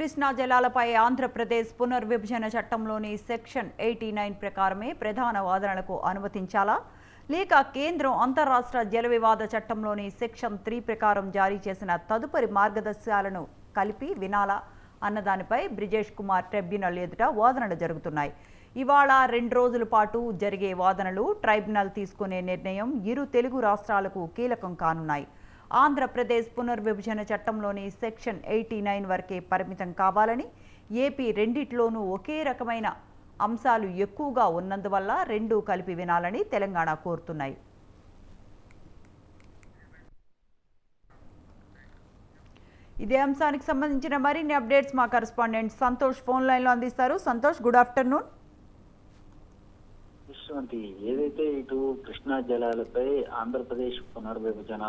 కృష్ణా జలాలపై ఆంధ్రప్రదేశ్ పునర్విభజన చట్టంలోని section eighty nine ప్రకారమే ప్రధాన వాదనలకు అనుమతించాలా? లేక కేంద్రం అంతరాష్ట్ర జల వివాద చట్టంలోని సెక్షన్ త్రీ ప్రకారం జారీ చేసిన తదుపరి మార్గదర్శకాలను కలిపి వినాలా? అన్నదానిపై బ్రిజేష్ కుమార్ ట్రిబ్యునల్ ఎదుట వాదనలు జరుగుతున్నాయి. ఇవాళ రెండు రోజుల పాటు జరిగే వాదనలు ట్రైబ్యునల్ తీసుకునే నిర్ణయం ఇరు తెలుగు రాష్ట్రాలకు కీలకం కానున్నాయి. ఆంధ్రప్రదేశ్ పునర్విభజన చట్టంలోని సెక్షన్ ఎయిటీ నైన్ వరకే పరిమితం కావాలని ఏపీ రెండిట్లోనూ ఒకే రకమైన అంశాలు ఎక్కువగా ఉన్నందువల్ల రెండూ కలిపి వినాలని తెలంగాణ కోరుతున్నాయి. ఇదే అంశానికి సంబంధించిన మరిన్ని అప్డేట్స్ మా కరస్పాండెంట్ సంతోష్ ఫోన్ లైన్లో అందిస్తారు. Santosh good afternoon. ఏదైతే ఇటు కృష్ణా జలాలపై ఆంధ్రప్రదేశ్ పునర్విభజన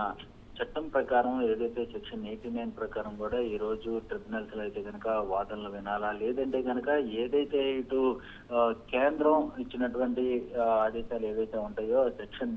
చట్టం ప్రకారం ఏదైతే సెక్షన్ ఎయిటీ నైన్ ప్రకారం కూడా ఈ రోజు ట్రిబ్యునల్స్లో అయితే కనుక వాదనలు వినాలా? లేదంటే కనుక ఏదైతే ఇటు ఆ, కేంద్రం ఇచ్చినటువంటి ఆ, ఆదేశాలు ఏవైతే ఉంటాయో సెక్షన్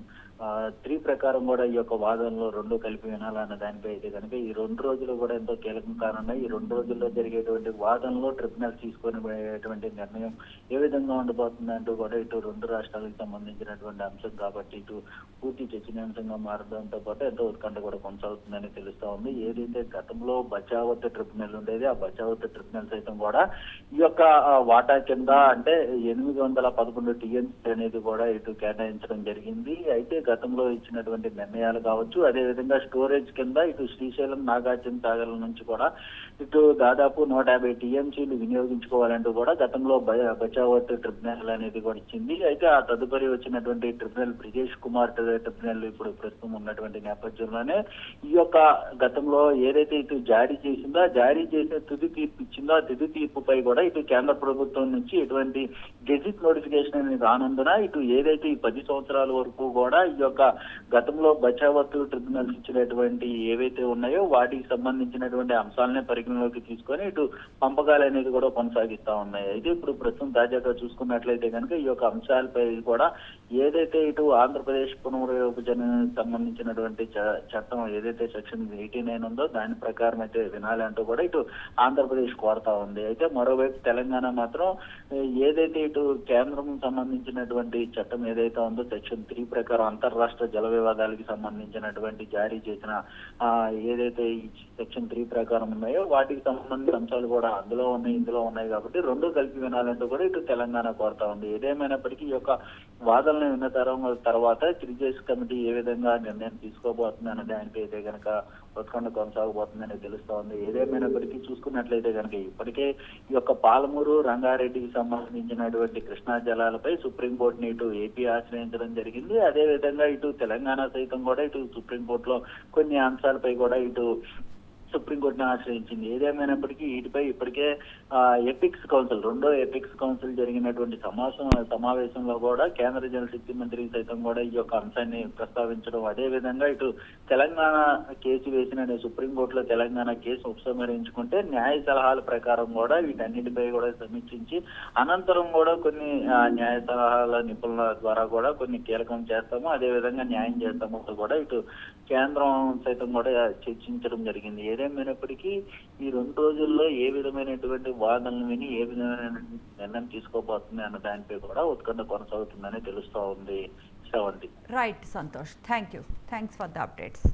త్రీ ప్రకారం కూడా ఈ యొక్క వాదనలో రెండు కలిపి వినాలన్న దానిపై అయితే కనుక ఈ రెండు రోజులు కూడా ఎంతో కీలకం కానున్నాయి. ఈ రెండు రోజుల్లో జరిగేటువంటి వాదనలో ట్రిబ్యునల్ తీసుకునేటువంటి నిర్ణయం ఏ విధంగా ఉండబోతుందంటూ కూడా ఇటు రెండు రాష్ట్రాలకు సంబంధించినటువంటి అంశం కాబట్టి ఇటు పూర్తి చర్చనీయాంశంగా మారడంతో పాటు ఎంతో ఉత్కంఠ కూడా కొనసాగుతుందని తెలుస్తా ఉంది. ఏదైతే గతంలో బచావత్ ట్రిబ్యునల్ ఉండేది ఆ బచావత్ ట్రిబ్యునల్ సైతం కూడా ఈ యొక్క వాటా కింద అంటే ఎనిమిది వందల పదకొండు టీఎన్సీ అనేది కూడా ఇటు కేటాయించడం జరిగింది. అయితే గతంలో ఇచ్చినటువంటి నిర్ణయాలు కావచ్చు. అదే విధంగా స్టోరేజ్ కింద ఇటు శ్రీశైలం నాగార్జున సాగర్ నుంచి కూడా ఇటు దాదాపు నూట యాభై టీఎంసీలు వినియోగించుకోవాలంటూ కూడా గతంలో బచావత్ ట్రిబ్యునల్ అనేది కూడా ఇచ్చింది. అయితే ఆ తదుపరి వచ్చినటువంటి ట్రిబ్యునల్ బ్రిజేష్ కుమార్ ట్రిబ్యునల్ ఇప్పుడు ప్రస్తుతం ఉన్నటువంటి నేపథ్యంలోనే ఈ యొక్క గతంలో ఏదైతే ఇటు జారీ చేసిందో జారీ చేసిన తుది తీర్పు ఇచ్చిందో ఆ తుది తీర్పుపై కూడా ఇటు కేంద్ర ప్రభుత్వం నుంచి ఎటువంటి గెజిట్ నోటిఫికేషన్ అనేది రానందున ఇటు ఏదైతే ఈ పది సంవత్సరాల వరకు కూడా యొక్క గతంలో బచావత్తు ట్రిబ్యునల్స్ ఇచ్చినటువంటి ఏవైతే ఉన్నాయో వాటికి సంబంధించినటువంటి అంశాలనే పరిగణలోకి తీసుకొని ఇటు పంపకాలు అనేది కూడా కొనసాగిస్తా ఉన్నాయి. అయితే ఇప్పుడు ప్రస్తుతం తాజాగా చూసుకున్నట్లయితే కనుక ఈ యొక్క అంశాలపై కూడా ఏదైతే ఇటు ఆంధ్రప్రదేశ్ పునర్విభజన సంబంధించినటువంటి చ- చట్టం ఏదైతే సెక్షన్ ఎయిటీ నైన్ ఉందో దాని ప్రకారం అయితే వినాలి అంటూ కూడా ఇటు ఆంధ్రప్రదేశ్ కోరుతా ఉంది. అయితే మరోవైపు తెలంగాణ మాత్రం ఏదైతే ఇటు కేంద్రం సంబంధించినటువంటి చట్టం ఏదైతే ఉందో సెక్షన్ త్రీ ప్రకారం అంతర్రాష్ట్ర జల వివాదాలకి సంబంధించినటువంటి జారీ చేసిన ఆ, ఏదైతే ఈ సెక్షన్ త్రీ ప్రకారం ఉన్నాయో వాటికి సంబంధించిన అంశాలు కూడా అందులో ఉన్నాయి ఇందులో ఉన్నాయి కాబట్టి రెండు కలిపి వినాలంటూ కూడా ఇటు తెలంగాణ కోరుతా ఉంది. ఏదేమైనప్పటికీ ఈ యొక్క వాదనలు విన్న తరం తర్వాత త్రిజేస్ కమిటీ ఏ విధంగా నిర్ణయం తీసుకోబోతుంది అనే దానిపై అయితే కనుక ఉత్కంఠ కొనసాగబోతుందని తెలుస్తా ఉంది ఏదేమైనప్పటికీ చూసుకున్నట్లయితే కనుక ఇప్పటికే ఈ యొక్క పాలమూరు రంగారెడ్డికి సంబంధించినటువంటి కృష్ణా జలాలపై సుప్రీంకోర్టుని ఇటు ఏపీ ఆశ్రయించడం జరిగింది. అదే విధంగా ఇటు తెలంగాణ సైతం కూడా ఇటు సుప్రీంకోర్టులో కొన్ని అంశాలపై కూడా ఇటు సుప్రీంకోర్టును ఆశ్రయించింది. ఏదేమైనప్పటికీ వీటిపై ఇప్పటికే ఎపిక్స్ కౌన్సిల్ రెండో ఎపిక్స్ కౌన్సిల్ జరిగినటువంటి సమాసం సమావేశంలో కూడా కేంద్ర జలశక్తి మంత్రి సైతం కూడా ఈ యొక్క అంశాన్ని ప్రస్తావించడం. అదే విధంగా ఇటు తెలంగాణ కేసు వేసిన సుప్రీంకోర్టులో తెలంగాణ కేసు ఉపసంహరించుకుంటే న్యాయ సలహాల ప్రకారం కూడా వీటన్నిటిపై కూడా సమీక్షించి అనంతరం కూడా కొన్ని న్యాయ సలహాల నిపుణుల ద్వారా కూడా కొన్ని కీలకం చేస్తాము. అదే విధంగా న్యాయం చేస్తాము. కూడా ఇటు కేంద్రం సైతం కూడా చర్చించడం జరిగింది. ఏదేమైనప్పటికీ ఈ రెండు రోజుల్లో ఏ విధమైనటువంటి వాదనలు విని ఏ విధమైన నిర్ణయం తీసుకోబోతుంది అన్న దానిపై కూడా ఉత్కంఠ కొనసాగుతుందని తెలుస్తూ ఉంది. Sravanthi. Right Santosh thank you thanks for the updates